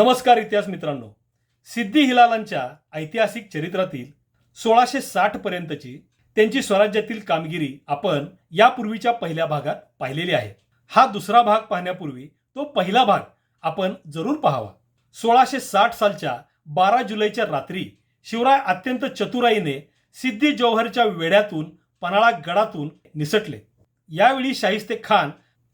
नमस्कार इतिहास मित्रांनो. सिद्धी हिलालांच्या ऐतिहासिक चरित्रातील सोळाशे साठ पर्यंतची त्यांची स्वराज्यातील कामगिरी आपण यापूर्वीच्या पहिल्या भागात पाहिलेली आहे. हा दुसरा भाग पाहण्यापूर्वी तो पहिला भाग आपण जरूर पाहावा. सोळाशे साठ सालच्या बारा जुलैच्या रात्री शिवराय अत्यंत चतुराईने सिद्धी जौहरच्या वेड्यातून पन्हाळा गडातून निसटले. यावेळी शाहिस्ते खान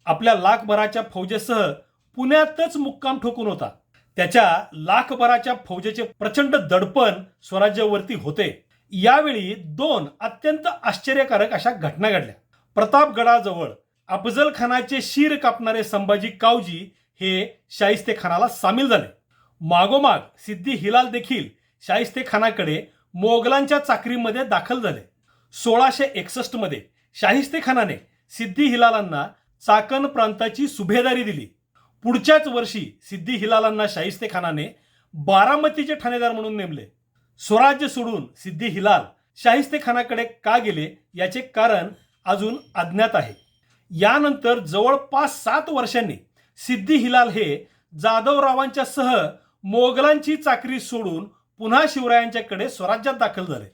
आपल्या लाखभराच्या फौजेसह पुण्यातच मुक्काम ठोकून होता. त्याच्या लाखभराच्या फौजेचे प्रचंड दडपण स्वराज्यावरती होते. यावेळी दोन अत्यंत आश्चर्यकारक अशा घटना घडल्या. प्रतापगडाजवळ अफजल खानाचे शीर कापणारे संभाजी कावजी हे शाहिस्ते खानाला सामील झाले. मागोमाग सिद्धी हिलाल देखील शाहिस्ते खानाकडे मोगलांच्या चाकरीमध्ये दाखल झाले. सोळाशे एकसष्टमध्ये शाहिस्ते खानाने सिद्धी हिलालांना चाकण प्रांताची सुभेदारी दिली. पुढच्याच वर्षी सिद्धी हिलालांना शाहिस्ते खानाने बारामतीचे ठाणेदार म्हणून नेमले. स्वराज्य सोडून सिद्धी हिलाल शाहिस्ते खानाकडे का गेले याचे कारण अजून अज्ञात आहे. यानंतर जवळपास सात वर्षांनी सिद्धी हिलाल हे जाधवरावांच्या सह मोगलांची चाकरी सोडून पुन्हा शिवरायांच्याकडे स्वराज्यात दाखल झाले.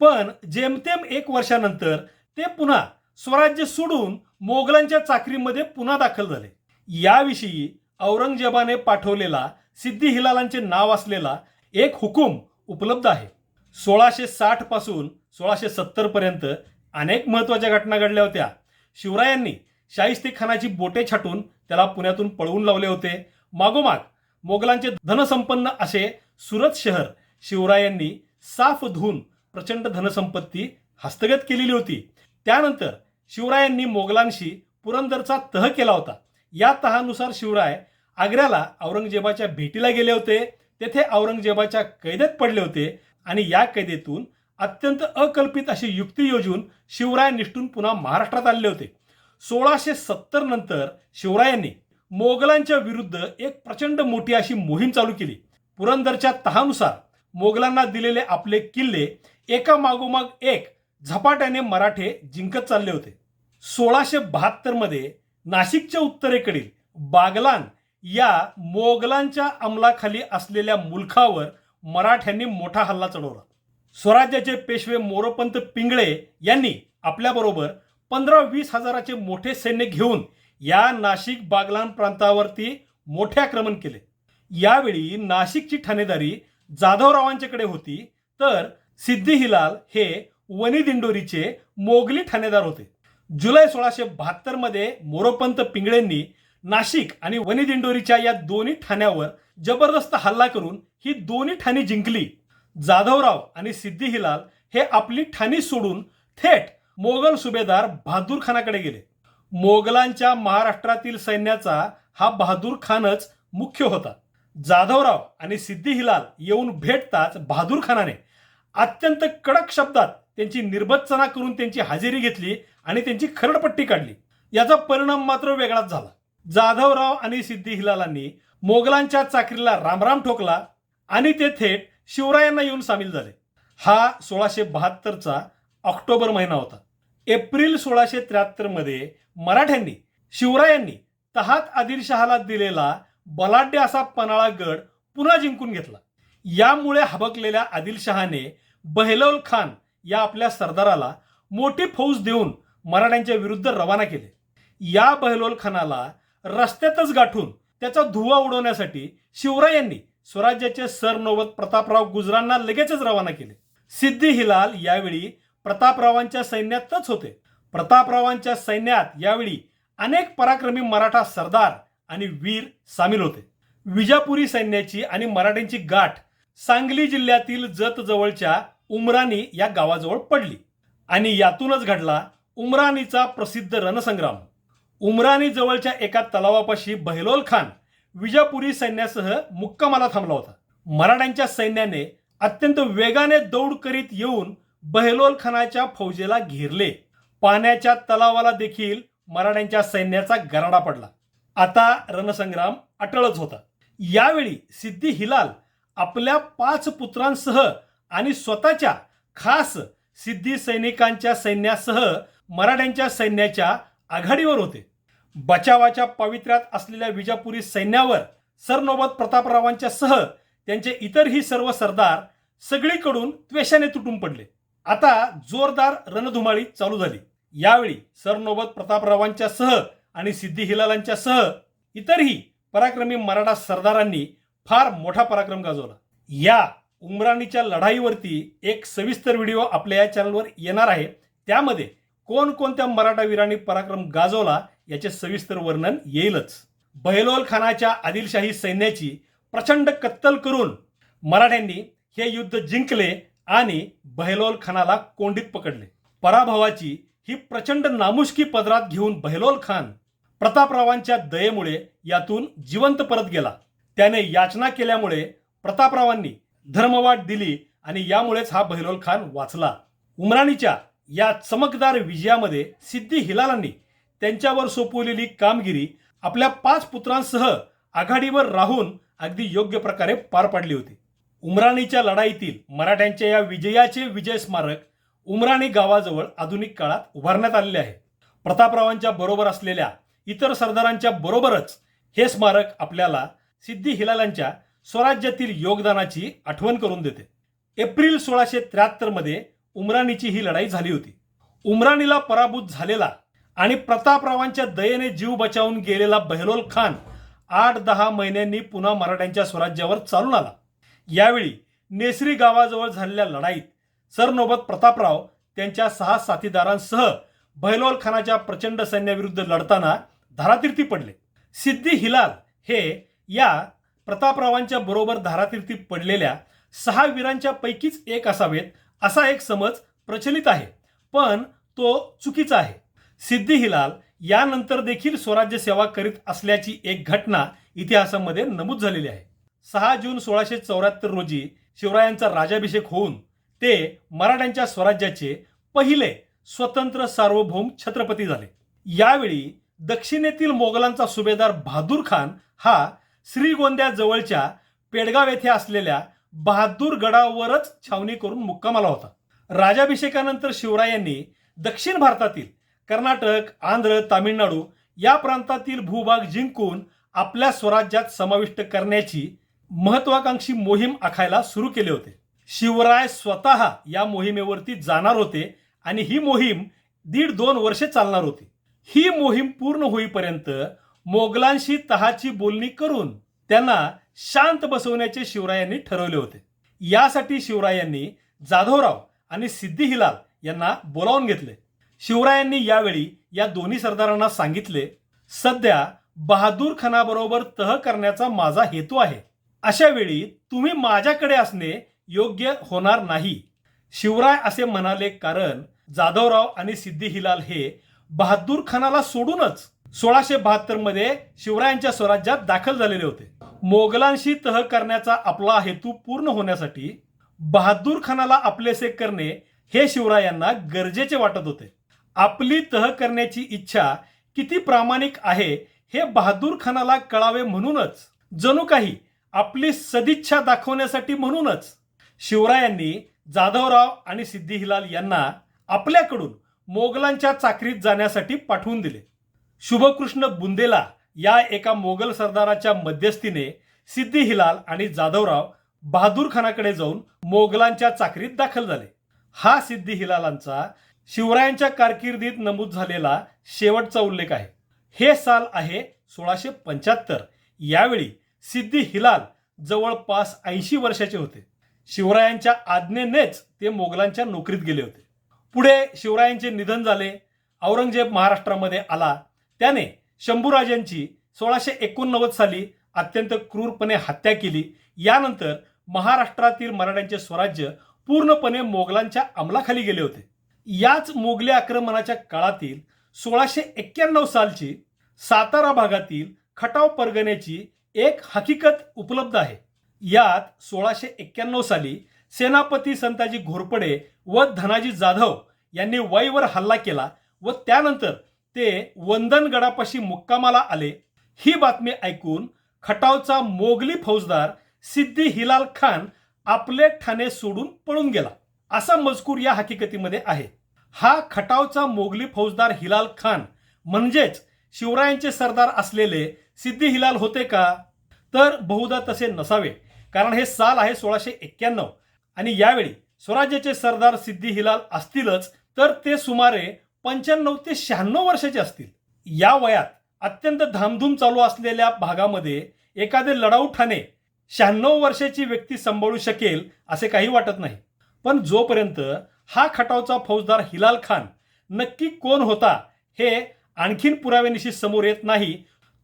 पण जेमतेम एक वर्षानंतर ते पुन्हा स्वराज्य सोडून मोगलांच्या चाकरीमध्ये पुन्हा दाखल झाले. याविषयी औरंगजेबाने पाठवलेला सिद्धी हिलालांचे नाव असलेला एक हुकूम उपलब्ध आहे. सोळाशे साठपासून सोळाशे सत्तर पर्यंत अनेक महत्त्वाच्या घटना घडल्या होत्या. शिवरायांनी शाहिस्ते खानाची बोटे छाटून त्याला पुण्यातून पळवून लावले होते. मागोमाग मोगलांचे धनसंपन्न असे सुरत शहर शिवरायांनी साफ धुवून प्रचंड धनसंपत्ती हस्तगत केलेली होती. त्यानंतर शिवरायांनी मोगलांशी पुरंदरचा तह केला होता. या तहानुसार शिवराय आग्र्याला औरंगजेबाच्या भेटीला गेले होते. तेथे औरंगजेबाच्या कैदेत पडले होते आणि या कैदेतून अत्यंत अकल्पित अशी युक्ती योजून शिवराय निष्ठून पुन्हा महाराष्ट्रात आले होते. सोळाशे सत्तर नंतर शिवरायांनी मोगलांच्या विरुद्ध एक प्रचंड मोठी अशी मोहीम चालू केली. पुरंदरच्या तहानुसार मोगलांना दिलेले आपले किल्ले एका मागोमाग एक झपाट्याने मराठे जिंकत चालले होते. सोळाशे बहात्तरमध्ये मध्ये नाशिकच्या उत्तरेकडील बागलान या मोगलांच्या अंमलाखाली असलेल्या मुलखावर मराठ्यांनी मोठा हल्ला चढवला. स्वराज्याचे पेशवे मोरोपंत पिंगळे यांनी आपल्याबरोबर पंधरा वीस हजाराचे मोठे सैन्य घेऊन या नाशिक बागलान प्रांतावरती मोठे आक्रमण केले. यावेळी नाशिकची ठाणेदारी जाधवरावांच्याकडे होती तर सिद्धी हिलाल हे वनी दिंडोरीचे मोगली ठाणेदार होते. जुलै सोळाशे बहात्तरमध्ये मोरोपंत पिंगळेंनी नाशिक आणि वनीदिंडोरीच्या या दोन्ही ठाण्यावर जबरदस्त हल्ला करून ही दोन्ही ठाणी जिंकली. जाधवराव आणि सिद्धी हिलाल हे आपली ठाणी सोडून थेट मोगल सुभेदार बहादूर खानाकडे गेले. मोगलांच्या महाराष्ट्रातील सैन्याचा हा बहादूर खानच मुख्य होता. जाधवराव आणि सिद्धी हिलाल येऊन भेटताच बहादूर खानाने अत्यंत कडक शब्दात त्यांची निर्बत्सना करून त्यांची हजेरी घेतली आणि त्यांची खरडपट्टी काढली. याचा परिणाम मात्र वेगळाच झाला. जाधवराव आणि सिद्धी हिलालांनी मोगलांच्या चाकरीला रामराम ठोकला आणि ते थेट शिवरायांना येऊन सामील झाले. हा सोळाशे बहात्तरचा ऑक्टोबर महिना होता. एप्रिल सोळाशे त्र्याहत्तरमध्ये मराठ्यांनी शिवरायांनी तहात आदिलशहाला दिलेला बलाढ्य असा पन्हाळा गड पुन्हा जिंकून घेतला. यामुळे हबकलेल्या आदिलशहाने बहलोल खान या आपल्या सरदाराला मोठी फौज देऊन मराठ्यांच्या विरुद्ध रवाना केले. या बहलोल खानाला रस्त्यातच गाठून त्याचा धुवा उडवण्यासाठी शिवरायांनी स्वराज्याचे सरनोबत प्रतापराव गुजरांना लगेचच रवाना केले. सिद्धी हिलाल यावेळी प्रतापरावांच्या सैन्यातच होते. प्रतापरावांच्या सैन्यात यावेळी अनेक पराक्रमी मराठा सरदार आणि वीर सामील होते. विजापुरी सैन्याची आणि मराठ्यांची गाठ सांगली जिल्ह्यातील जत जवळच्या उमरानी या गावाजवळ पडली. आणि यातूनच घडला उमरानीचा प्रसिद्ध रणसंग्राम. उमरानी जवळच्या एका तलावापाशी बहलोल खान विजापुरी सैन्यासह मुक्कामाला थांबला होता. मराठ्यांच्या सैन्याने अत्यंत वेगाने दौड करीत येऊन बहलोल खानाच्या फौजेला घेरले. पाण्याच्या तलावाला देखील मराठ्यांच्या सैन्याचा गराडा पडला. आता रणसंग्राम अटळच होता. यावेळी सिद्धी हिलाल आपल्या पाच पुत्रांसह आणि स्वतःच्या खास सिद्धी सैनिकांच्या सैन्यासह मराठ्यांच्या सैन्याच्या आघाडीवर होते. बचावाच्या पवित्र्यात असलेल्या विजापुरी सैन्यावर सरनोबत प्रतापरावांच्या सह त्यांचे इतरही सर्व सरदार सगळीकडून त्वेषाने तुटून पडले. आता जोरदार रणधुमाळी चालू झाली. यावेळी सरनोबत प्रतापरावांच्या सह आणि सिद्धी हिलालांच्या सह इतरही पराक्रमी मराठा सरदारांनी फार मोठा पराक्रम गाजवला. या उमराणीच्या लढाईवरती एक सविस्तर व्हिडिओ आपल्या या चॅनलवर येणार आहे. त्यामध्ये कोणकोणत्या मराठा वीरांनी पराक्रम गाजवला याचे सविस्तर वर्णन येईलच. बहलोल खानाच्या आदिलशाही सैन्याची प्रचंड कत्तल करून मराठ्यांनी हे युद्ध जिंकले आणि बहलोल खानाला कोंडीत पकडले. पराभवाची ही प्रचंड नामुष्की पदरात घेऊन बहलोल खान प्रतापरावांच्या दयेमुळे यातून जिवंत परत गेला. त्याने याचना केल्यामुळे प्रतापरावांनी धर्मवाट दिली आणि यामुळेच हा बहिरोल खान वाचला. उमराणीच्या या चमकदार विजयामध्ये सिद्धी हिलालांनी त्यांच्यावर सोपवलेली कामगिरी आपल्या पाच पुत्रांसह आघाडीवर राहून अगदी योग्य प्रकारे पार पाडली होती. उमराणीच्या लढाईतील मराठ्यांच्या या विजयाचे विजय स्मारक उमराणी गावाजवळ आधुनिक काळात उभारण्यात आलेले आहे. प्रतापरावांच्या बरोबर असलेल्या इतर सरदारांच्या बरोबरच हे स्मारक आपल्याला सिद्धी हिलालांच्या स्वराज्यातील योगदानाची आठवण करून देते. एप्रिल सोळाशे त्र्याहत्तरमध्ये उमराणीची ही लढाई झाली होती. उमराणीला पराभूत झालेला आणि प्रतापरावांच्या दयेने जीव बचावून गेलेला बहलोल खान आठ दहा महिन्यांनी पुन्हा मराठ्यांच्या स्वराज्यावर चालून आला. यावेळी नेसरी गावाजवळ झालेल्या लढाईत सरनोबत प्रतापराव त्यांच्या सहा साथीदारांसह बहलोल खानाच्या प्रचंड सैन्याविरुद्ध लढताना धारातीर्थी पडले. सिद्धी हिलाल हे या प्रतापरावांच्या बरोबर धारातीर्थी पडलेल्या सहा वीरांच्या पैकीच एक असावेत असा एक समज प्रचलित आहे. पण तो चुकीचा आहे. सिद्धी हिलाल यानंतर देखील स्वराज्य सेवा करीत असल्याची एक घटना इतिहासामध्ये नमूद झालेली आहे. सहा जून सोळाशे चौऱ्याहत्तर रोजी शिवरायांचा राजाभिषेक होऊन ते मराठ्यांच्या स्वराज्याचे पहिले स्वतंत्र सार्वभौम छत्रपती झाले. यावेळी दक्षिणेतील मोगलांचा सुभेदार बहादूर खान हा श्रीगोंद्याजवळच्या पेडगाव येथे असलेल्या बहादूर गडावरच छावणी करून मुक्कामाला होता. राजाभिषेकानंतर शिवरायांनी दक्षिण भारतातील कर्नाटक आंध्र तामिळनाडू या प्रांतातील भूभाग जिंकून आपल्या स्वराज्यात समाविष्ट करण्याची महत्वाकांक्षी मोहीम आखायला सुरू केले होते. शिवराय स्वतः या मोहिमेवरती जाणार होते आणि ही मोहीम दीड दोन वर्षे चालणार होती. ही मोहीम पूर्ण होईपर्यंत मोगलांशी तहाची बोलणी करून त्यांना शांत बसवण्याचे शिवरायांनी ठरवले होते. यासाठी शिवरायांनी जाधवराव आणि सिद्धी हिलाल यांना बोलावून घेतले. शिवरायांनी यावेळी या दोन्ही सरदारांना सांगितले सध्या बहादूर खानाबरोबर तह करण्याचा माझा हेतू आहे. अशा वेळी तुम्ही माझ्याकडे असणे योग्य होणार नाही. शिवराय असे म्हणाले कारण जाधवराव आणि सिद्धी हिलाल हे बहादूर खानाला सोडूनच सोळाशे बहात्तरमध्ये शिवरायांच्या स्वराज्यात दाखल झालेले होते. मोगलांशी तह करण्याचा आपला हेतू पूर्ण होण्यासाठी बहादूर खानाला आपलेसे करणे हे शिवरायांना गरजेचे वाटत होते. आपली तह करण्याची इच्छा किती प्रामाणिक आहे हे बहादूर खानाला कळावे म्हणूनच जणू काही आपली सदिच्छा दाखवण्यासाठी म्हणूनच शिवरायांनी जाधवराव आणि सिद्धी हिलाल यांना आपल्याकडून मोगलांच्या चाकरीत जाण्यासाठी पाठवून दिले. शुभकृष्ण बुंदेला या एका मोगल सरदाराच्या मध्यस्थीने सिद्धी हिलाल आणि जाधवराव बहादूर खानाकडे जाऊन मोगलांच्या चाकरीत दाखल झाले. हा सिद्धी हिलालांचा शिवरायांच्या कारकिर्दीत नमूद झालेला शेवटचा उल्लेख आहे. हे साल आहे सोळाशे पंच्याहत्तर. यावेळी सिद्धी हिलाल जवळपास ऐंशी वर्षाचे होते. शिवरायांच्या आज्ञेनेच ते मोगलांच्या नोकरीत गेले होते. पुढे शिवरायांचे निधन झाले. औरंगजेब महाराष्ट्रामध्ये आला. त्याने शंभूराजांची सोळाशे एकोणनव्वद साली अत्यंत क्रूरपणे हत्या केली. यानंतर महाराष्ट्रातील मराठ्यांचे स्वराज्य पूर्णपणे मोगलांच्या अंमलाखाली गेले होते. याच मोगली आक्रमणाच्या काळातील सोळाशे एक्क्याण्णव सालची सातारा भागातील खटाव परगण्याची एक हकीकत उपलब्ध आहे. यात सोळाशे एक्क्याण्णव साली सेनापती संताजी घोरपडे व धनाजी जाधव यांनी वाईवर हल्ला केला व त्यानंतर ते वंदनगडापाशी मुक्कामाला आले. ही बातमी ऐकून खटावचा मोगली फौजदार सिद्धी हिलाल खान आपले ठाणे सोडून पळून गेला. असा मजकूर या हकीकतीमध्ये आहे. हा खटावचा मोगली फौजदार हिलाल खान म्हणजेच शिवरायांचे सरदार असलेले सिद्धी हिलाल होते का? तर बहुधा तसे नसावे कारण हे साल आहे सोळाशे एक्क्याण्णव. आणि यावेळी स्वराज्याचे सरदार सिद्धी हिलाल असतीलच तर ते सुमारे पंच्याण्णव ते शहाण्णव वर्षाचे असतील. या वयात अत्यंत धामधूम चालू असलेल्या भागामध्ये एखादे लढाऊ ठाणे शहाण्णव वर्षाची व्यक्ती सांभाळू शकेल असे काही वाटत नाही. पण जोपर्यंत हा खटावचा फौजदार हिलाल खान नक्की कोण होता हे आणखीन पुराव्यानिशी समोर येत नाही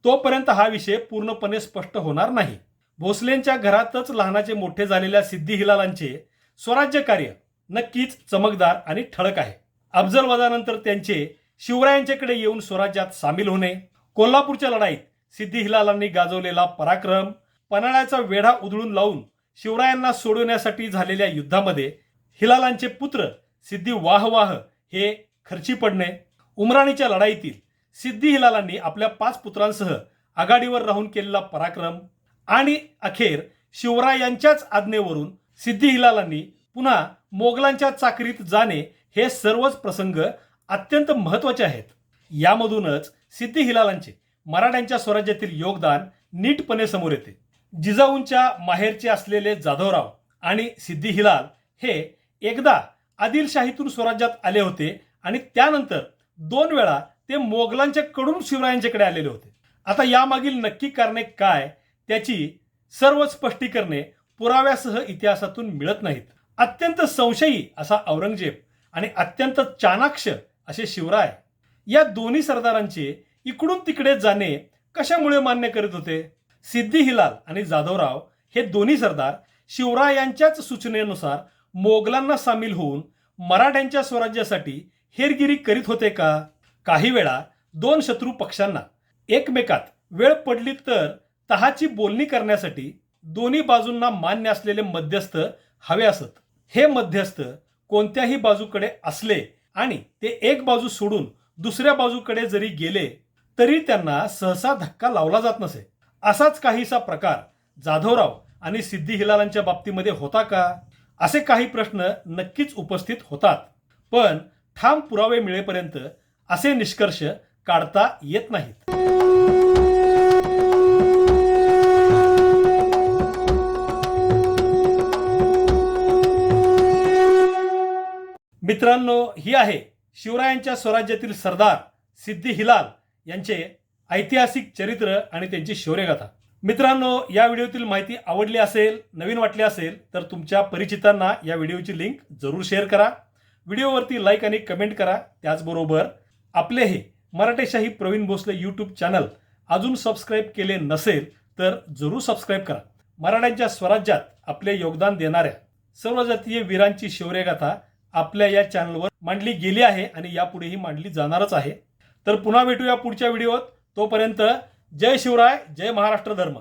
तोपर्यंत हा विषय पूर्णपणे स्पष्ट होणार नाही. भोसलेंच्या घरातच लहानाचे मोठे झालेल्या सिद्धी हिलालांचे स्वराज्य कार्य नक्कीच चमकदार आणि ठळक आहे. अफजलवादानंतर त्यांचे शिवरायांच्याकडे येऊन स्वराज्यात सामील होणे कोल्हापूरच्या लढाईत सिद्धी हिलालांनी गाजवलेला पराक्रम पन्हाळ्याचा वेढा उधळून लावून शिवरायांना सोडवण्यासाठी झालेल्या युद्धामध्ये हिलालांचे पुत्र सिद्धी वाह वाह हे खर्ची पडणे उमराणीच्या लढाईतील सिद्धी हिलालांनी आपल्या पाच पुत्रांसह आघाडीवर राहून केलेला पराक्रम आणि अखेर शिवरायांच्याच आज्ञेवरून सिद्धी हिलालांनी पुन्हा मोगलांच्या चाकरीत जाणे हे सर्वच प्रसंग अत्यंत महत्त्वाचे आहेत. यामधूनच सिद्धी हिलालांचे मराठ्यांच्या स्वराज्यातील योगदान नीटपणे समोर येते. जिजाऊंच्या माहेरचे असलेले जाधवराव आणि सिद्धी हिलाल हे एकदा आदिलशाहीतून स्वराज्यात आले होते आणि त्यानंतर दोन वेळा ते मोगलांच्या कडून शिवरायांच्याकडे आलेले होते. आता यामागील नक्की कारणे काय त्याची सर्व स्पष्टीकरणे पुराव्यासह इतिहासातून मिळत नाहीत. अत्यंत संशयी असा औरंगजेब आणि अत्यंत चाणाक्ष असे शिवराय. या दोन्ही सरदारांचे इकडून तिकडे जाणे कशामुळे मान्य करीत होते? सिद्धी हिलाल आणि जाधवराव हे दोन्ही सरदार शिवरायांच्याच सूचनेनुसार मोगलांना सामील होऊन मराठ्यांच्या स्वराज्यासाठी हेरगिरी करीत होते का? काही वेळा दोन शत्रू पक्षांना एकमेकात वेळ पडली तर तहाची बोलणी करण्यासाठी दोन्ही बाजूंना मान्य असलेले मध्यस्थ हवे असत. हे मध्यस्थ कोणत्याही बाजूकडे असले आणि ते एक बाजू सोडून दुसऱ्या बाजूकडे जरी गेले तरी त्यांना सहसा धक्का लावला जात नसे. असाच काहीसा प्रकार जाधवराव आणि सिद्धी हिलालांच्या बाबतीमध्ये होता का? असे काही प्रश्न नक्कीच उपस्थित होतात. पण ठाम पुरावे मिळेपर्यंत असे निष्कर्ष काढता येत नाहीत. मित्रांनो ही आहे शिवरायांच्या स्वराज्यातील सरदार सिद्धी हिलाल यांचे ऐतिहासिक चरित्र आणि त्यांची शौर्यगाथा. मित्रांनो या व्हिडिओतील माहिती आवडली असेल नवीन वाटली असेल तर तुमच्या परिचितांना या व्हिडिओची लिंक जरूर शेअर करा. व्हिडिओवरती लाईक आणि कमेंट करा. त्याचबरोबर आपले हे मराठेशाही प्रवीण भोसले यूट्यूब चॅनल अजून सबस्क्राईब केले नसेल तर जरूर सबस्क्राईब करा. मराठ्यांच्या स्वराज्यात आपले योगदान देणाऱ्या सर्व जातीय वीरांची शौर्यगाथा आपल्या या चॅनलवर मांडली गेली आहे आणि यापुढेही मांडली जाणारच आहे. तर पुन्हा भेटूया पुढच्या व्हिडिओत तोपर्यंत जय शिवराय जय महाराष्ट्र धर्म.